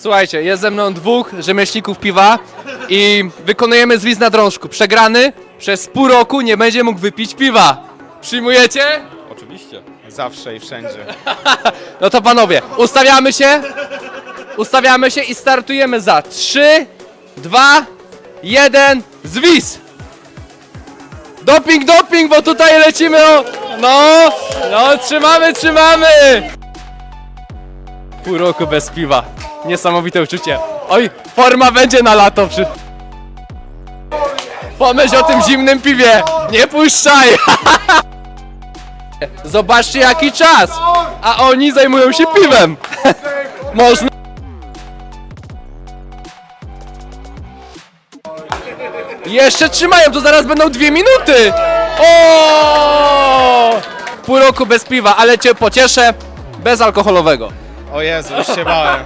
Słuchajcie, jest ze mną dwóch rzemieślników piwa i wykonujemy zwis na drążku. Przegrany przez pół roku nie będzie mógł wypić piwa. Przyjmujecie? Oczywiście. Zawsze i wszędzie. No to panowie, ustawiamy się. Ustawiamy się i startujemy za 3, 2, 1, zwis! Doping, doping, bo tutaj lecimy o... No, no, trzymamy, trzymamy! Pół roku bez piwa. Niesamowite uczucie. Oj, forma będzie na lato przy... Pomyśl o tym zimnym piwie! Nie puszczaj! Zobaczcie jaki czas! A oni zajmują się piwem! Można... Jeszcze trzymają, to zaraz będą dwie minuty! O! Pół roku bez piwa, ale cię pocieszę, bezalkoholowego. O Jezu, już się bałem.